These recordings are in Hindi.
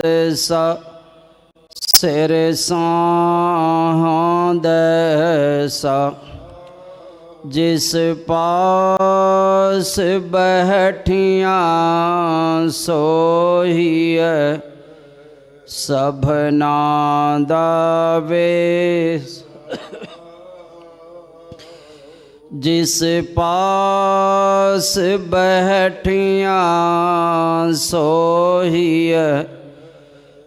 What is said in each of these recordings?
मत सा सिर साद जिस पास बैठिया सोही सभना दावे जिस पास बहठिया सोही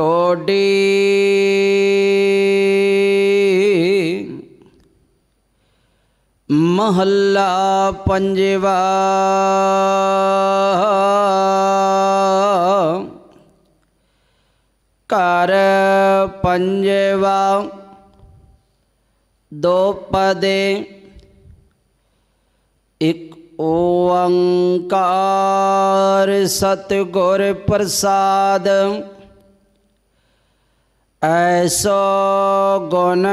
ਟੋਡੀ। ਮਹੱਲਾ ਪੰਜਵਾ। ਕਰ ਪੰਜਵਾ। ਦੋ ਪਦੇ। ਇੱਕ ਓੰਕਾਰ ਸਤਿਗੁਰ ਪ੍ਰਸਾਦ। ऐसो गुण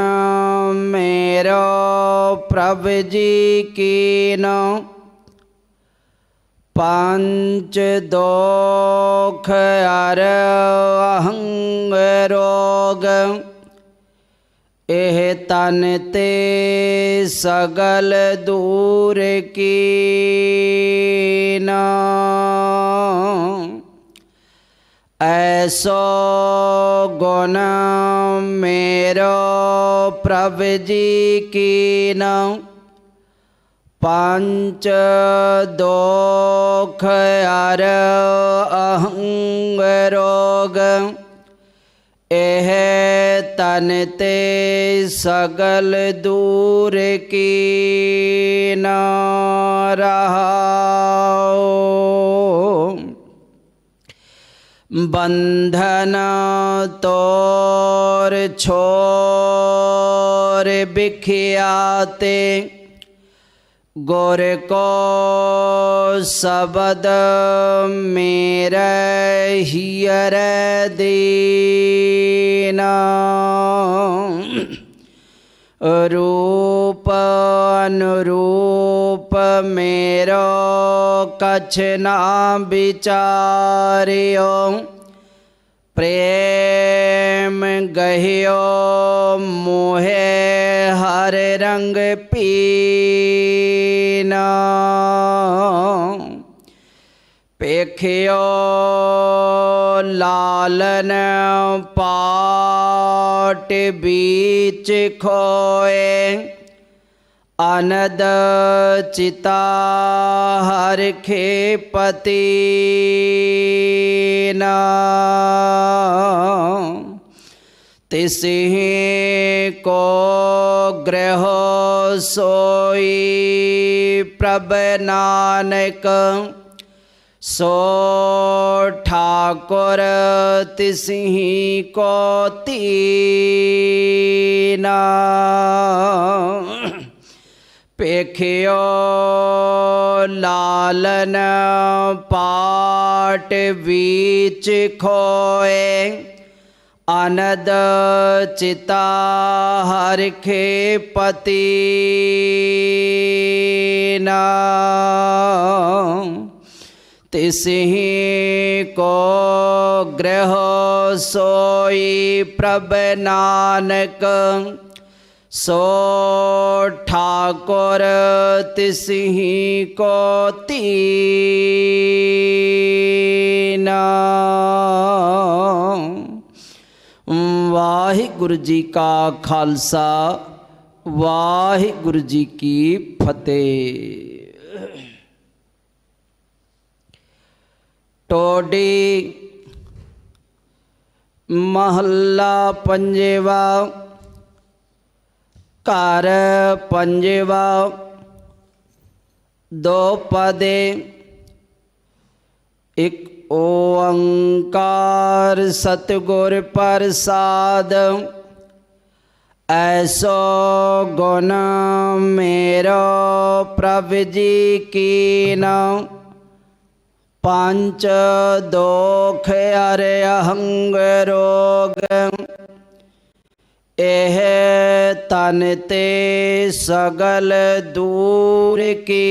मेरो प्रभ जी की न। पंच दोख अर अहंग रोग। एह तन ते सगल दूर की ना। ऐसो गुण मेरो प्रभजी की न पंच दो खर अहंग रोग। एह तन ते सगल दूर की न रहा बंधन तोर छोर बिखियाते गोर को शबद मेर हियर दीना। रू रूप अनुरूप मेरो कछ ना विचारियो प्रेम गहियो मोहे हर रंग पीना ਪੇਖਿਓ ਲਾਲਨ ਪਾਟ ਵਿੱਚ ਖੋਏ अनदचिता हर्खेपतिन तिसिह को ग्रह सोई प्रभ नानक। सो ठाकुर तिसिह को तीना। पेखियो लालन पाट बीच खोए, अनद चिता हर खे पति तिसही को ग्रह सोई प्रभ नानक सो ठाकुर तिसही को तीन। जी का खालसा वाहिगुरु जी की फतेह। टोडी, महल्ला पंजेवा कार पंजेवा दो पदे एक ओंकार सतगुर प्रसाद ऐसो गुण मेरो प्रभु जी की न पंच दोख अरे अहंग रोग एह तनते सगल दूर की।